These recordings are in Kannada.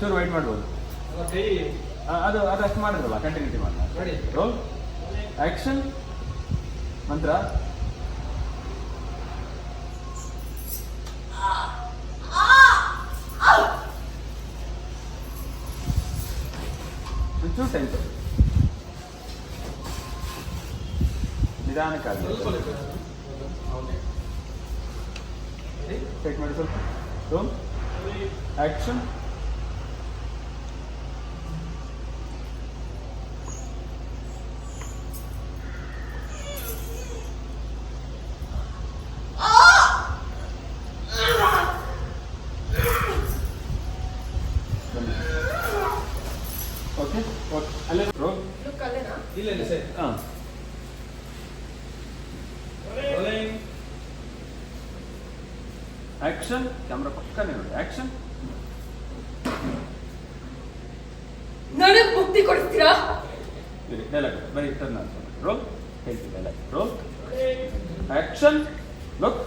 ಚೂರು ವೈಟ್ ಮಾಡ್ಬೋದು. ಅದು ಅದು ಅದಷ್ಟು ಮಾಡಿದ್ರಲ್ಲ ಕಂಟಿನ್ಯೂಟಿ ಮಾಡಿ. ರೋಲ್ ಆಕ್ಷನ್ ಮಂತ್ರ ಒಂಚೂರು ಟೈಮ್ ನಿಧಾನಕ್ಕಾಗಿ. ಟೇಕ್ ಮಾಡಿ ಸ್ವಲ್ಪ. ರೋಲ್ ಆಕ್ಷನ್ ಓಕೆ ಓಕೆ ಅಲ್ಲೇ ರೋಲ್ ಇಲ್ಲ ಇಲ್ಲ ಸರಿ ಹಾಂ ಆಕ್ಷನ್ ಕ್ಯಾಮ್ರಾ ಪಕ್ಕನೇ ನೋಡಿ ಆಕ್ಷನ್ ನನಗೆ ಮುಕ್ತಿ ಕೊಡ್ತೀರಾ ಡೈಲಾಗ್ ಬರೀ ಟರ್ನ್ ರೋಲ್ ಹೇಳ್ತೀನಿ ಡೈಲಾಗ್ ರೋಲ್ ಆಕ್ಷನ್ ಲುಕ್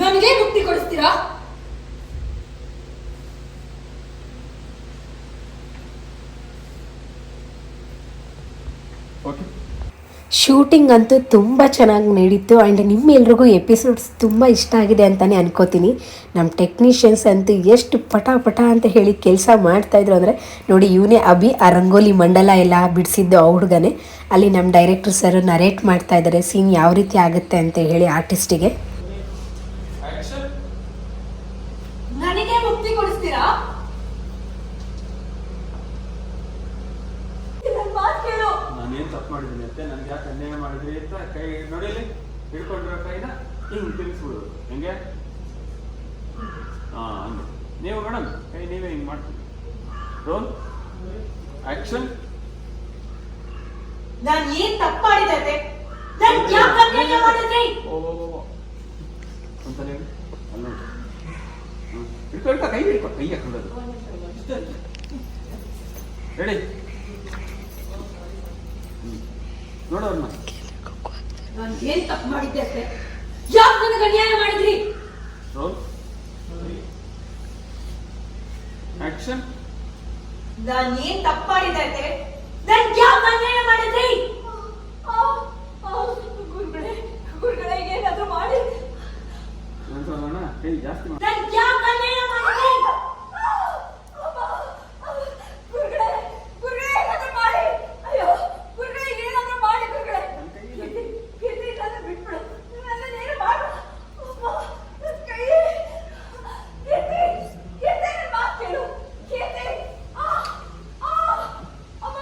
ನನಗೆ ಮುಕ್ತಿ ಕೊಡಿಸ್ತೀರಾ ಶೂಟಿಂಗ್ ಅಂತೂ ತುಂಬ ಚೆನ್ನಾಗಿ ನಡೀತು ಆ್ಯಂಡ್ ನಿಮ್ಮೆಲ್ರಿಗೂ ಎಪಿಸೋಡ್ಸ್ ತುಂಬ ಇಷ್ಟ ಆಗಿದೆ ಅಂತಲೇ ಅನ್ಕೋತೀನಿ. ನಮ್ಮ ಟೆಕ್ನಿಷಿಯನ್ಸ್ ಅಂತೂ ಎಷ್ಟು ಪಟ ಪಟ ಅಂತ ಹೇಳಿ ಕೆಲಸ ಮಾಡ್ತಾಯಿದ್ರು ಅಂದರೆ ನೋಡಿ ಇವನೇ ಅಭಿ ಆ ರಂಗೋಲಿ ಮಂಡಲ ಎಲ್ಲ ಬಿಡಿಸಿದ್ದು ಆ ಹುಡುಗನೇ. ಅಲ್ಲಿ ನಮ್ಮ ಡೈರೆಕ್ಟರ್ ಸರ್ ನರೇಟ್ ಮಾಡ್ತಾ ಇದ್ದಾರೆ ಸೀನ್ ಯಾವ ರೀತಿ ಆಗುತ್ತೆ ಅಂತ ಹೇಳಿ ಆರ್ಟಿಸ್ಟಿಗೆ ಆಕ್ಷನ್ ನನಗೆ ಮುಕ್ತಿ ಕೊಡಿಸ್ತೀರಾ ನನ್ ಮಾತ್ ಕೇಳು ನಾನೇನು ತಪ್ಪು ಮಾಡಿದ್ದೀನಿ ಅಂತ ನನಗೆ ಯಾಕೆ ಅನ್ಯಾಯ ಮಾಡಿದ್ರಿ ಅಂತ ಕೈ ನೋಡಿಲಿ ಹಿಡ್ಕೊಂಡಿರೋ ಕೈನ ಹಿಂಗೆ ತಿರುಗಿಸ್ಬಿಡೋದು ಹೆಂಗೆ ಹಾಂ ಹಂಗೆ ನೀವು ಮೇಡಮ್ ಕೈ ನೀವೇ ಹಿಂಗೆ ಮಾಡ್ತೀವಿ ರೋಲ್ ಆಕ್ಷನ್ ನಾನ್ ಏನ್ ತಪ್ಪು ಮಾಡಿದೆ ನನ್ ಯಾಕೆ ಅನ್ಯಾಯ ಮಾಡಿದ್ರಿ? ಓ ಓ ಓ, ಹೇಳಿ. ಅಲ್ಲಿ ನೋಡಿ ಹ್ಞೂ ಹಿಡ್ಕೊ ಹಿಡ್ಕೊ ಕೈ ಹಿಡ್ಕೊ ಕೈ ಹಾಕೊಳ್ಳೋದು ರೆಡಿ? ನೋಡೋರ್ನ ನಾನ್ ಏನ್ ತಪ್ಪು ಮಾಡಿದ್ದೆ ಅತ್ತೆ? ಯಾಕೆ ನನಗೆ ಅನ್ಯಾಯ ಮಾಡಿದ್ರಿ? ರೋಲ್? ಆಕ್ಷನ್ ನಾನ್ ಏನ್ ತಪ್ಪು ಮಾಡಿದೆ ನನ್ ಯಾವ ಅನ್ಯಾಯ ಮಾಡಿದ್ರಿ? ಗುರುಗಳೇ ಗುರುಗಳೇ ಏನಾದ್ರೂ ಮಾಡಿ. ನನ್ ಯಾವ ಅನ್ಯಾಯ ಮಾಡಿದ್ರಿ ಗುರುಗಳೇ ಗುರುಗಳೇ ಏನಾದ್ರು ಮಾಡಿ ಅಯ್ಯೋ ಗುರುಗಳೇ ಏನಾದ್ರು ಮಾಡಿ ಗುರುಗಳೇ ಕೀರ್ತಿ, ಕೀರ್ತಿ ಇಲ್ಲಾಂದ್ರೆ ಬಿಟ್ಬಿಡು ನನ್ನನ್ನ ಏನು ಮಾಡು ಅಮ್ಮ, ನನ್ ಕೈ ಕೀರ್ತಿ ಕೀರ್ತಿ ನನ್ ಮಾತ್ ಕೇಳು ಕೀರ್ತಿ ಆ, ಆ, ಅಮ್ಮ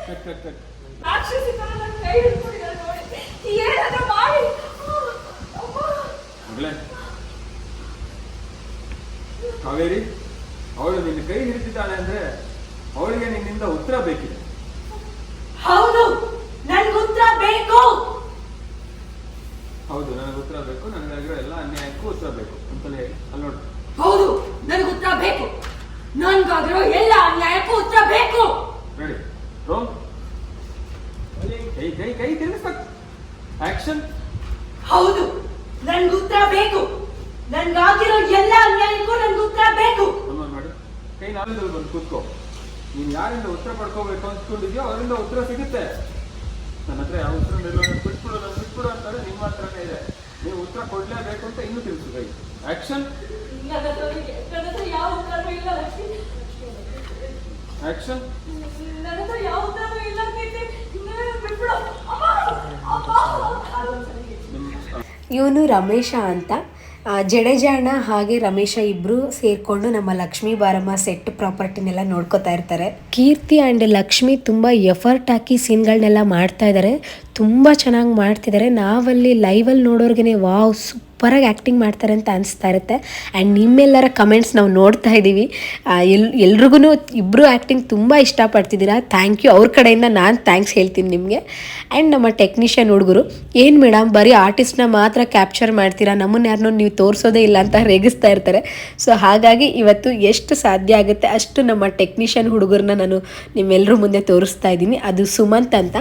ಕಟ್ ಕಟ್ ಕಟ್ ರಾಕ್ಷಸಿ ತರ ನನ್ ಕೈ ಹಿಡ್ಕೊಂಡಿದ್ದಾರೆ ನೋಡಿ ಏನಾದ್ರು ಮಾಡಿ ಅಮ್ಮ ಮಗಳೇ ಕಾವೇರಿ ಅವಳು ನಿನ್ನ ಕೈ ಹಿಡಿದಿದ್ದಾಳೆ ಅಂದ್ರೆ ಅವಳಿಗೆ ನಿನ್ನಿಂದ ಉತ್ತರ ಬೇಕಿದೆ ಹೌದು ನನ್ಗೆ ಉತ್ತರ ಬೇಕು ಹೌದು ನನಗೆ ಉತ್ತರ ಬೇಕು ನನಗಾಗಿರೋ ಎಲ್ಲ ಅನ್ಯಾಯಕ್ಕೂ ಉತ್ತರ ಬೇಕು ಅಂತಲೇ ಹೇಳಿ. ಅಲ್ಲಿ ನೋಡಿ. ಹೌದು ನನಗೆ ಉತ್ತರ ಬೇಕು. ನನ್ಗಾಗಿರೋ ಎಲ್ಲ ಅನ್ಯಾಯಕ್ಕೂ ಉತ್ತರ ಬೇಕು. ರೆಡಿ ರೋಲ್ ಕೈ ಕೈ ಕೈ ತಿರುಗಿಸ್ಬೇಕು ಆಕ್ಷನ್ ಹೌದು ನನ್ಗೆ ಉತ್ತರ ಬೇಕು. ನನ್ಗಾಗಿರೋ ಎಲ್ಲ ಅನ್ಯಾಯಕ್ಕೂ ನನ್ಗೆ ಉತ್ತರ ಬೇಕು. ಮಾಡಿ. ಕೈ ನಾವಿಂದ ಬಂದು ಕೂತ್ಕೋ. ನೀನು ಯಾರಿಂದ ಉತ್ತರ ಪಡ್ಕೋಬೇಕು ಅನ್ಸ್ಕೊಂಡಿದ್ಯೋ ಅವರಿಂದ ಉತ್ತರ ಸಿಗುತ್ತೆ. ನನ್ನ ಹತ್ರ ಯಾವ ಉತ್ತರ ಬಿಟ್ಬಿಡು ನಾನು ಬಿಟ್ಬಿಡು ಅಂತಾರೆ ನಿಮ್ಮ ಹತ್ರನೇ ಇದೆ. ನೀವು ಉತ್ತರ ಕೊಡ್ಲೇಬೇಕು ಅಂತ ಇನ್ನೂ ತಿಳಿಸು ಕೈ ಆಕ್ಷನ್ ಆಕ್ಷನ್ ಇವನು ರಮೇಶ ಅಂತ. ಆ, ಜಡೇಜ ಅಣ್ಣ ಹಾಗೆ ರಮೇಶ ಇಬ್ರು ಸೇರ್ಕೊಂಡು ನಮ್ಮ ಲಕ್ಷ್ಮಿ ಬಾರಮ್ಮ ಸೆಟ್ ಪ್ರಾಪರ್ಟಿನೆಲ್ಲ ನೋಡ್ಕೋತಾ ಇರ್ತಾರೆ. ಕೀರ್ತಿ ಆ್ಯಂಡ್ ಲಕ್ಷ್ಮಿ ತುಂಬ ಎಫರ್ಟ್ ಹಾಕಿ ಸೀನ್ಗಳನ್ನೆಲ್ಲ ಮಾಡ್ತಾ ಇದ್ದಾರೆ ತುಂಬ ಚೆನ್ನಾಗಿ ಮಾಡ್ತಿದ್ದಾರೆ ನಾವಲ್ಲಿ ಲೈವಲ್ಲಿ ನೋಡೋರ್ಗೆ ವಾವ್, ಸೂಪರಾಗಿ ಆ್ಯಕ್ಟಿಂಗ್ ಮಾಡ್ತಾರೆ ಅಂತ ಅನಿಸ್ತಾ ಇರುತ್ತೆ. ಆ್ಯಂಡ್ ನಿಮ್ಮೆಲ್ಲರ ಕಮೆಂಟ್ಸ್ ನಾವು ನೋಡ್ತಾ ಇದ್ದೀವಿ ಎಲ್ ಎಲ್ರಿಗೂ ಇಬ್ಬರು ಆ್ಯಕ್ಟಿಂಗ್ ತುಂಬ ಇಷ್ಟಪಡ್ತಿದ್ದೀರಾ. ಥ್ಯಾಂಕ್ ಯು ಅವ್ರ ಕಡೆಯಿಂದ ನಾನು ಥ್ಯಾಂಕ್ಸ್ ಹೇಳ್ತೀನಿ ನಿಮಗೆ. ಆ್ಯಂಡ್ ನಮ್ಮ ಟೆಕ್ನಿಷಿಯನ್ ಹುಡುಗರು, ಏನು ಮೇಡಮ್ ಬರೀ ಆರ್ಟಿಸ್ಟ್ನ ಮಾತ್ರ ಕ್ಯಾಪ್ಚರ್ ಮಾಡ್ತೀರಾ? ನಮ್ಮನ್ನ ಯಾರನ್ನೂ ನೀವು ತೋರಿಸೋದೇ ಇಲ್ಲ ಅಂತ ರೇಗಿಸ್ತಾ ಇರ್ತಾರೆ. ಸೊ ಹಾಗಾಗಿ ಇವತ್ತು ಎಷ್ಟು ಸಾಧ್ಯ ಆಗುತ್ತೆ ಅಷ್ಟು ನಮ್ಮ ಟೆಕ್ನಿಷಿಯನ್ ಹುಡುಗರನ್ನ ನಾನು ನಿಮ್ಮೆಲ್ಲರ ಮುಂದೆ ತೋರಿಸ್ತಾ ಇದ್ದೀನಿ ಅದು ಸುಮಂತ್ ಅಂತ.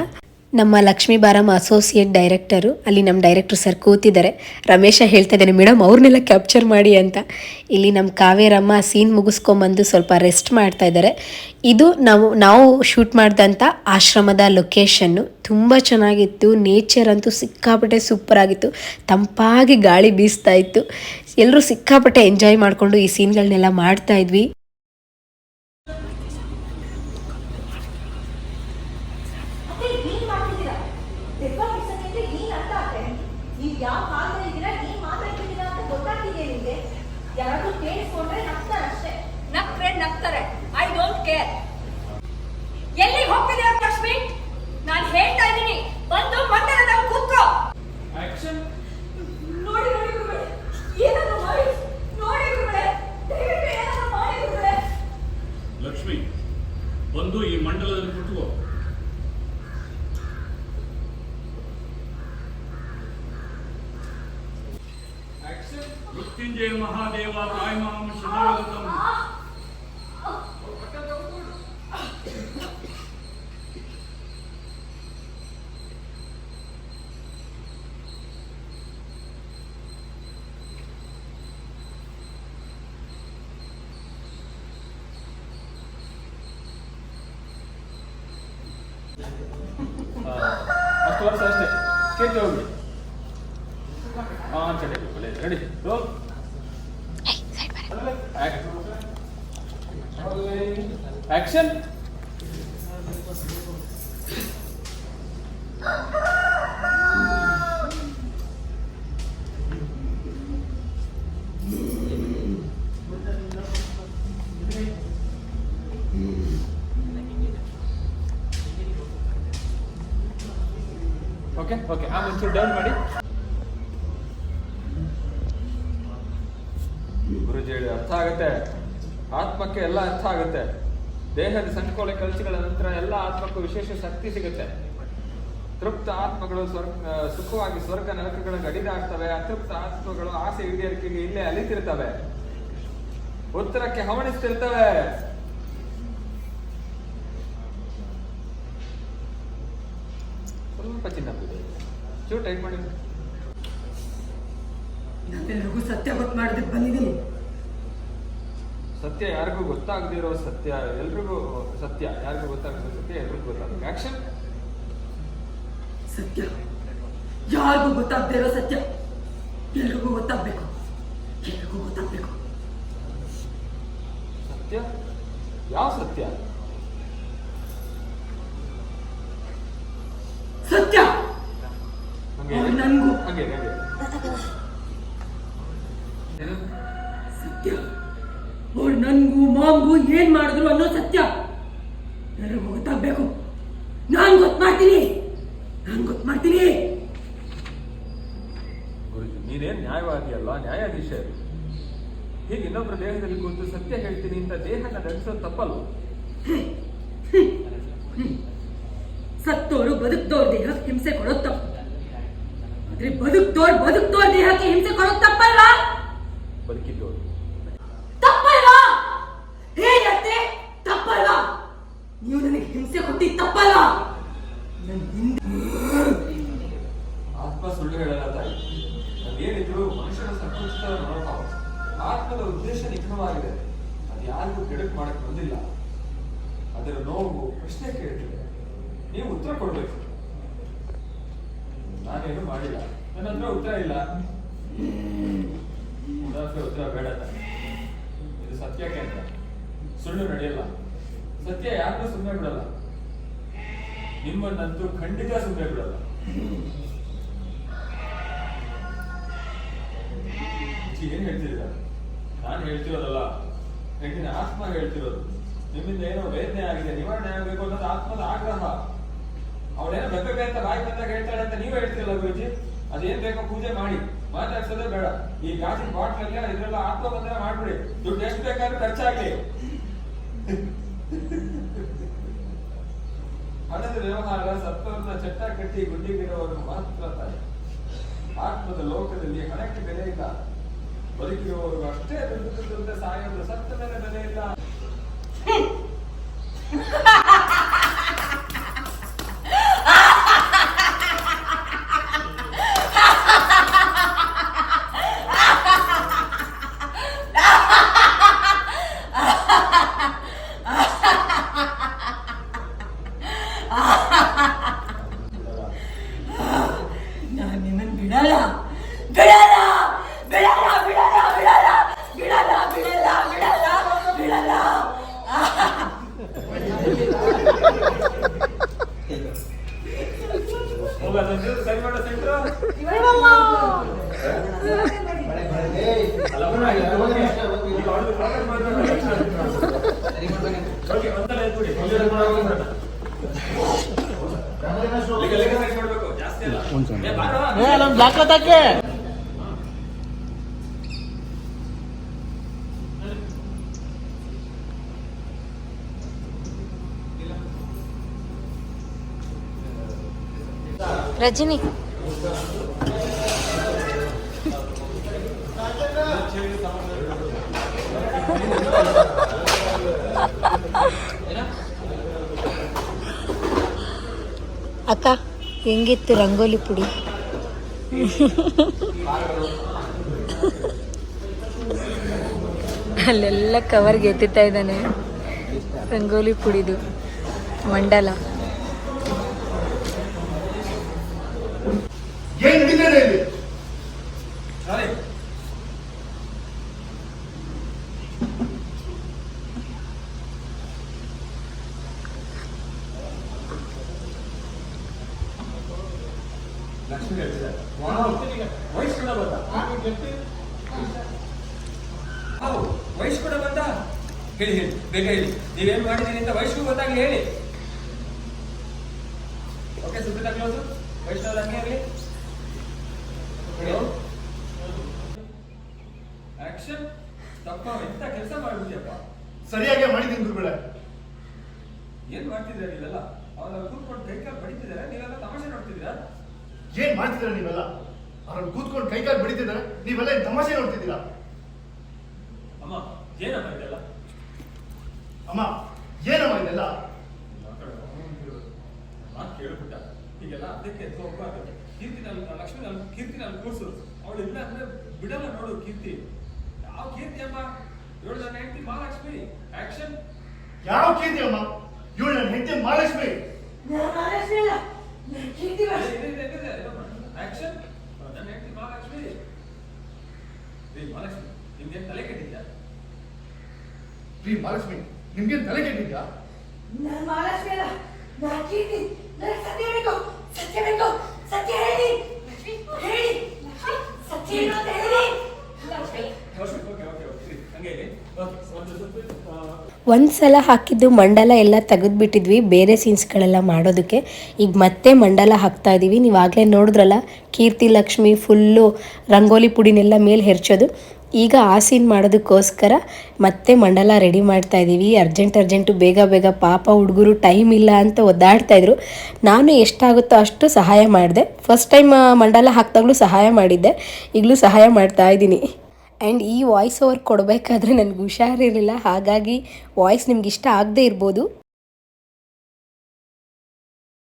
ನಮ್ಮ ಲಕ್ಷ್ಮೀ ಬಾರಮ್ಮ ಅಸೋಸಿಯೇಟ್ ಡೈರೆಕ್ಟರು ಅಲ್ಲಿ ನಮ್ಮ ಡೈರೆಕ್ಟರ್ ಸರ್ ಕೂತಿದ್ದಾರೆ. ರಮೇಶ ಹೇಳ್ತಾ ಇದ್ದಾನೆ ಮೇಡಮ್ ಅವ್ರನ್ನೆಲ್ಲ ಕ್ಯಾಪ್ಚರ್ ಮಾಡಿ ಅಂತ. ಇಲ್ಲಿ ನಮ್ಮ ಕಾವೇರಮ್ಮ ಸೀನ್ ಮುಗಿಸ್ಕೊಂಬಂದು ಸ್ವಲ್ಪ ರೆಸ್ಟ್ ಮಾಡ್ತಾ ಇದ್ದಾರೆ. ಇದು ನಾವು ನಾವು ಶೂಟ್ ಮಾಡಿದಂಥ ಆಶ್ರಮದ ಲೊಕೇಶನ್ನು ತುಂಬ ಚೆನ್ನಾಗಿತ್ತು ನೇಚರ್ ಅಂತೂ ಸಿಕ್ಕಾಪಟ್ಟೆ ಸೂಪರ್ ಆಗಿತ್ತು. ತಂಪಾಗಿ ಗಾಳಿ ಬೀಸ್ತಾ ಇತ್ತು. ಎಲ್ಲರೂ ಸಿಕ್ಕಾಪಟ್ಟೆ ಎಂಜಾಯ್ ಮಾಡಿಕೊಂಡು ಈ ಸೀನ್ಗಳನ್ನೆಲ್ಲ ಮಾಡ್ತಾ ಇದ್ವಿ ಮತ್ತೆ ಏನ್ ಮಾಡ್ತಿದ್ದೀರಾ ದೆವ್ವ ಬಿಡ್ಸಕ್ಕೆ ಅಂದ್ರೆ ಏನ್ ಅರ್ಥ ಆಗುತ್ತೆ ನೀವ್ ಯಾವ ಕಾಲದಲ್ಲಿ ಇದ್ದೀರಾ ಏನ್ ಮಾತಾಡ್ತಿದ್ದೀರಾ ಅಂತ ಗೊತ್ತಾಗ್ತಿದೆ ನಿಮ್ಗೆ ಯಾರಾದ್ರೂ ಕೇಳಿಸ್ಕೊಂಡ್ರೆ ನಗ್ತಾರೆ ಅಷ್ಟೇ ನಗ್ತಾರೆ ನಗ್ತಾರೆ ಐ ಡೋಂಟ್ ಕೇರ್ ಎಲ್ಲಿಗೆ ಹೋಗ್ತಿದ್ದೀರಾ ಲಕ್ಷ್ಮಿ ನಾನು ಹೇಳ್ತಾ ಇದ್ದೀನಿ ಬಂದು ಮಂದಿರದಲ್ಲಿ ಕೂತ್ಕೋ ಆಕ್ಷನ್ ನೋಡಿ ನೋಡಿ ಗುರುಗಳೇ ಏನಾದ್ರು ಮಾಡಿ ನೋಡಿ ಗುರುಗಳೇ ದಯವಿಟ್ಟು ಏನಾದ್ರು ಮಾಡಿ ಗುರುಗಳೇ ಲಕ್ಷ್ಮಿ ಬಂದು ಈ ಮಂಡಲದಲ್ಲಿ ಕುತ್ಕೋ ಆಕ್ಷನ್ ಮೃತ್ಯುಂಜಯ ಮಹಾದೇವ ತಾಯ್ಮಾಮ ಶರಣಾಗತಂ ಅಷ್ಟು ವರ್ಷ ಅಷ್ಟೇ ಸ್ಟೇಜ್ ಹೋಗ್ಬಿಡಿ ಹಾಂ ಸರಿ ಒಳ್ಳೆಯದು ರೆಡಿ ಆಕ್ಷನ್ ಒಂಚೂರು ಡೌನ್ ಮಾಡಿ. ಗುರುಜಿ ಹೇಳಿ, ಅರ್ಥ ಆಗುತ್ತೆ. ಆತ್ಮಕ್ಕೆ ಎಲ್ಲ ಅರ್ಥ ಆಗುತ್ತೆ. ದೇಹದ ಸಂಕೋಲೆ ಕಲಸಿಗಳ ನಂತರ ಎಲ್ಲ ಆತ್ಮಕ್ಕೂ ವಿಶೇಷ ಶಕ್ತಿ ಸಿಗುತ್ತೆ. ತೃಪ್ತ ಆತ್ಮಗಳು ಸ್ವರ್ಗ ಸುಖವಾಗಿ ಸ್ವರ್ಗ ನರಕಗಳ ಗಡಿದಾಡ್ತವೆ ಅತೃಪ್ತ ಆತ್ಮಗಳು ಆಸೆ ಈಡೇರಿಕೆಗೆ ಇಲ್ಲೇ ಅಲಿತಿರ್ತವೆ. ಉತ್ತರಕ್ಕೆ ಹವಣಿಸ್ತಿರ್ತವೆ. ಸ್ವಲ್ಪ ಚಿನ್ನ ಚೂರು ಟೈಟ್ ಮಾಡಿದ್ರು. ಸತ್ಯ ಗೊತ್ತು ಮಾಡೋದಕ್ಕೆ ಬಂದಿದ್ದೀನಿ. ಸತ್ಯ ಯಾರಿಗೂ ಗೊತ್ತಾಗದೇ ಇರೋ ಸತ್ಯ ಎಲ್ರಿಗೂ ಸತ್ಯ ಯಾರಿಗೂ ಗೊತ್ತಾಗದಿರೋ ಸತ್ಯ ಎಲ್ರಿಗೂ ಗೊತ್ತಾಗಬೇಕು ಆಕ್ಷನ್ ಸತ್ಯ. ಯಾರಿಗೂ ಗೊತ್ತಾಗದೇ ಇರೋ ಸತ್ಯ. ಎಲ್ರಿಗೂ ಗೊತ್ತಾಗಬೇಕು. ಎಲ್ರಿಗೂ ಗೊತ್ತಾಗಬೇಕು. ಸತ್ಯ? ಯಾವ ಸತ್ಯ? ಸತ್ಯ. ನನ್ಗೂ. ಹಂಗೆ ಹಂಗೆ. ಏನು? ಸತ್ಯ. ಅವ್ರು ನನಗೂ ಮಾಮ್ಗೂ ಏನ್ ಮಾಡಿದ್ರು ಅನ್ನೋ ಸತ್ಯ. ಎಲ್ರಿಗೂ ಗೊತ್ತಾಗ್ಬೇಕು. ನಾನ್ ಗೊತ್ತು ಮಾಡ್ತೀನಿ. ನಾನು ಗೊತ್ತು ಮಾಡ್ತೀನಿ. ಗುರುಜಿ ನೀನೇನ್ ನ್ಯಾಯವಾದಿ ಅಲ್ಲ ನ್ಯಾಯಾಧೀಶ ಹೀಗೆ ಇನ್ನೊಬ್ಬರ ದೇಹದಲ್ಲಿ ಕೂತು ಸತ್ಯ ಹೇಳ್ತೀನಿ ಅಂತ ದೇಹನ ನಡೆಸೋದು ತಪ್ಪಲ್ಲ ಸತ್ತೋರು ಬದುಕ್ದವ್ರ ದೇಹ ಹಿಂಸೆ ಕೊಡೋದು ತಪ್ಪು. ಆದ್ರೆ ಬದುಕ್ದೋರ್ ಬದುಕ್ದೋರ್ ದೇಹಕ್ಕೆ ಹಿಂಸೆ ಕೊಡೋದು ತಪ್ಪಲ್ಲ ಬದುಕಿದ್ದೋರು ತಪ್ಪಲ್ವಾ? ಹೇಗತ್ತೆ ತಪ್ಪಲ್ಲ ನೀವು ನನಗೆ ಹಿಂಸೆ ಕೊಟ್ಟಿ ತಪ್ಪಲ್ಲ ನನ್ ಹಿಂದೆ ಆತ್ಮ ಸುಳ್ಳು ಹೇಳಲ್ಲ ತಾಯಿ. ಏನಿದ್ರು ಮನುಷ್ಯನ ಸಂಕುಚಿತ ಮನೋಭಾವ ಆತ್ಮದ ಉದ್ದೇಶ ನಿಖರವಾಗಿದೆ. ಅದು ಯಾರಿಗೂ ಕೆಡಕ್ ಮಾಡಕ್ ಬಂದಿಲ್ಲ. ಅದರ ನೋವು ಪ್ರಶ್ನೆ ಕೇಳ್ತಿದೆ. ನೀವು ಉತ್ತರ ಕೊಡ್ಬೇಕು. ನಾನೇನು ಮಾಡಿಲ್ಲ. ನನ್ನ ಹತ್ರ ಉತ್ತರ ಇಲ್ಲ. ನನ್ನ ಉತ್ತರ ಬೇಡ. ಇದು ಸತ್ಯಕ್ಕೆ ಅಂತ ಸುಳ್ಳು ನಡೆಯಲ್ಲ. ಸತ್ಯ ಯಾರು ಸುಮ್ಮನೆ ಬಿಡಲ್ಲ. ನಿಮ್ಮನ್ನಂತೂ ಖಂಡಿತ ಸುಮ್ಮನೆ ಬಿಡಲ್ಲ. ಏನ್ ಹೇಳ್ತಿದ್ದೀರ? ನಾನು ಹೇಳ್ತಿರೋದಲ್ಲ. ಹೆಣ್ಣಿನ ಆತ್ಮ ಹೇಳ್ತಿರೋದು. ನಿಮ್ಮಿಂದ ಏನೋ ವೇದನೆ ಆಗಿದೆ. ನಿವಾರಣೆ ಆಗಬೇಕು ಅನ್ನೋದು ಆತ್ಮದ ಆಗ್ರಹ. ಅವಳೇನೋ ಬೆಬ್ಬೆ ಅಂತ ಬಾಯಿ ಬಂದಾಗ ಹೇಳ್ತಾಳೆ ಅಂತ ನೀವೇ ಹೇಳ್ತೀರಲ್ಲ ಗುರುಜಿ? ಅದೇನ್ ಬೇಕೋ ಪೂಜೆ ಮಾಡಿ. ಮಾತಾಡ್ಸೋದೇ ಬೇಡ. ಈ ಗಾಜಿನ ಬಾಟ್ಲಲ್ಲಿ ಇದ್ರೆಲ್ಲ ಆತ್ಮ ಬಂದ್ರೆ ಮಾಡ್ಬಿಡಿ. ದುಡ್ಡು ಎಷ್ಟು ಬೇಕಾದ್ರೂ ಖರ್ಚಾಗ್ಲಿ. ಹಣದ ವ್ಯವಹಾರ ಸತ್ತವರನ್ನ ಚಟ್ಟ ಕಟ್ಟಿ ಗುಂಡಿಗಿರೋರು ಮಾತ್ರ ತಾನೆ ಆತ್ಮದ ಲೋಕದಲ್ಲಿ ಹಣಕ್ಕೆ ಬೆಲೆ ಇಲ್ಲ. ಬದುಕಿರುವವರು ಅಷ್ಟೇ ದುಡ್ಡು ದುಡ್ಡು ಸಾಯೋದು ಸತ್ತ ಮೇಲೆ ಬೆಲೆ ಇಲ್ಲ. ನಮ್ಮ ಬ್ಲಾಕ್ ಹಾಕಕ್ಕೆ ರಜನಿ ಅಕ್ಕ ಹೆಂಗಿತ್ತು ರಂಗೋಲಿ ಪುಡಿ? ಅಲ್ಲೆಲ್ಲ ಕವರ್ಗೆ ಎತ್ತುತ್ತಾ ಇದ್ದಾನೆ. ರಂಗೋಲಿ ಪುಡಿದು ಮಂಡಲ ಏನ್ ನಡೀತದೆ ಇಲ್ಲಿ ಸರಿ. ಲಕ್ಷ್ಮಿ ಹೇಳ್ತಿದ್ದಾರೆ. ವಾವ್, ವಯಸ್ಸು ಕೂಡ ಬಂದ ವಾವ್, ವಯಸ್ಸು ಕೂಡ ಬಂದ ಹೇಳಿ ಹೇಳಿ ಬೇಗ ಹೇಳಿ. ನೀವೇನ್ ಮಾಡಿದೀನಿ ಅಂತ ವಯಸ್ಸು ಗೊತ್ತಾಗ್ಲಿ ಹೇಳಿ. ಓಕೆ ಸುಬ್ರತಾ ಕ್ಲೋಸು ವೈಷ್ಣವ್ ಹಂಗೆ ಇರಲಿ. ಆಕ್ಷನ್ ತಪ್ಪ ಎಂತ ಕೆಲಸ ಮಾಡ್ಬಿಟ್ಟಿಯಪ್ಪ? ಸರಿಯಾಗಿ ಮಾಡಿದ್ದೀನಿ ಗುರುಗಳೇ. ಏನ್ ಮಾಡ್ತಿದ್ದೀರಾ ನೀವೆಲ್ಲ ಅವನ ಕೂತ್ಕೊಂಡು ಕೈಕಾಲ್ ಬಡಿತಿದ್ದಾರೆ? ನೀವೆಲ್ಲ ತಮಾಷೆ ನೋಡ್ತಿದ್ದೀರಾ? ಏನ್ ಮಾಡ್ತಿದ್ದೀರಾ ನೀವೆಲ್ಲ? ಅವ್ರನ್ನ ಕೂತ್ಕೊಂಡು ಕೈಕಾಲು ಬಡಿತಿದ್ದಾರೆ? ನೀವೆಲ್ಲ ಏನ್ ತಮಾಷೆ ನೋಡ್ತಿದ್ದೀರಾ? ಅಮ್ಮ ಏನಮ್ಮ ಇದೆಲ್ಲ ಅಮ್ಮ ಏನಮ್ಮ ಇದೆಲ್ಲ? ಮಾತು ಕೇಳ್ಬಿಟ್ಟ ಹೀಗೆಲ್ಲ ಅದಕ್ಕೆ ಹೋಗ್ಬಾರ್ದು ಕೀರ್ತಿ ನಾನು ಲಕ್ಷ್ಮಿ ನಾನು ಕೀರ್ತಿ ನಾನು ಕೂರ್ಸು ಅವಳು ಇಲ್ಲ ಅಂದ್ರೆ ಬಿಡಲ್ಲ ನೋಡು ಕೀರ್ತಿ. ಯಾವ ಕೀರ್ತಿ ಅಮ್ಮ? ಏಳು ನನ್ನ ಹೆಂಡತಿ ಮಹಾಲಕ್ಷ್ಮಿ. ಆಕ್ಷನ್ ಯಾವ ಕೀರ್ತಿ ಅಮ್ಮ? ಇವಳು ನನ್ನ ಹೆಂಡತಿ ಮಹಾಲಕ್ಷ್ಮಿ. ಆಕ್ಷನ್ ನನ್ನ ಹೆಂಡತಿ ಮಹಾಲಕ್ಷ್ಮಿ. ಏ ಮಹಾಲಕ್ಷ್ಮಿ ನಿಮ್ಗೆ ತಲೆ ಕೆಟ್ಟಿದ್ಯಾ? ಪ್ರೀ ಮಹಾಲಕ್ಷ್ಮಿ ನಿಮ್ಗೆ ತಲೆ ಕೆಟ್ಟಿದ್ಯಾ? ನಾನು ಮಹಾಲಕ್ಷ್ಮಿ ಅಲ್ಲ. ನಾನು ಕೀರ್ತಿ. ನನಗೆ ಸತ್ಯ ಬೇಕು ಸತ್ಯ ಬೇಕು ಸತ್ಯ ಹೇಳಿ. ಲಕ್ಷ್ಮಿ ಹೇಳಿ. ಲಕ್ಷ್ಮಿ ಸತ್ಯ ಏನು ಅಂತ ಹೇಳಿ. Lakshmi. Okay okay okay. Okay ಹಂಗೆ ಒಂದು ಸ್ವಲ್ಪ ಆ, ಒಂದು ಸಲ ಹಾಕಿದ್ದು ಮಂಡಲ ಎಲ್ಲ ತೆಗೆದುಬಿಟ್ಟಿದ್ವಿ. ಬೇರೆ ಸೀನ್ಸ್ಗಳೆಲ್ಲ ಮಾಡೋದಕ್ಕೆ. ಈಗ ಮತ್ತೆ ಮಂಡಲ ಹಾಕ್ತಾ ಇದ್ದೀವಿ ನೀವು ಆಗಲೇ ನೋಡಿದ್ರಲ್ಲ ಕೀರ್ತಿ ಲಕ್ಷ್ಮಿ ಫುಲ್ಲು ರಂಗೋಲಿ ಪುಡಿನೆಲ್ಲ ಮೇಲೆ ಹೆರ್ಚೋದು. ಈಗ ಆ ಸೀನ್ ಮಾಡೋದಕ್ಕೋಸ್ಕರ ಮತ್ತೆ ಮಂಡಲ ರೆಡಿ ಮಾಡ್ತಾ ಇದ್ದೀವಿ ಅರ್ಜೆಂಟ್ ಅರ್ಜೆಂಟು ಬೇಗ ಬೇಗ ಪಾಪ ಹುಡುಗರು ಟೈಮ್ ಇಲ್ಲ ಅಂತ ಒದ್ದಾಡ್ತಾ ಇದ್ರು. ನಾನು ಎಷ್ಟಾಗುತ್ತೋ ಅಷ್ಟು ಸಹಾಯ ಮಾಡಿದೆ. ಫಸ್ಟ್ ಟೈಮ್ ಮಂಡಲ ಹಾಕಿದಾಗಲೂ ಸಹಾಯ ಮಾಡಿದ್ದೆ. ಈಗಲೂ ಸಹಾಯ ಮಾಡ್ತಾ ಇದ್ದೀನಿ. ಆ್ಯಂಡ್ ಈ ವಾಯ್ಸ್ ಓವರ್ ಕೊಡಬೇಕಾದ್ರೆ ನನಗೆ ಹುಷಾರಿರಲಿಲ್ಲ. ಹಾಗಾಗಿ ವಾಯ್ಸ್ ನಿಮ್ಗೆ ಇಷ್ಟ ಆಗದೇ ಇರ್ಬೋದು.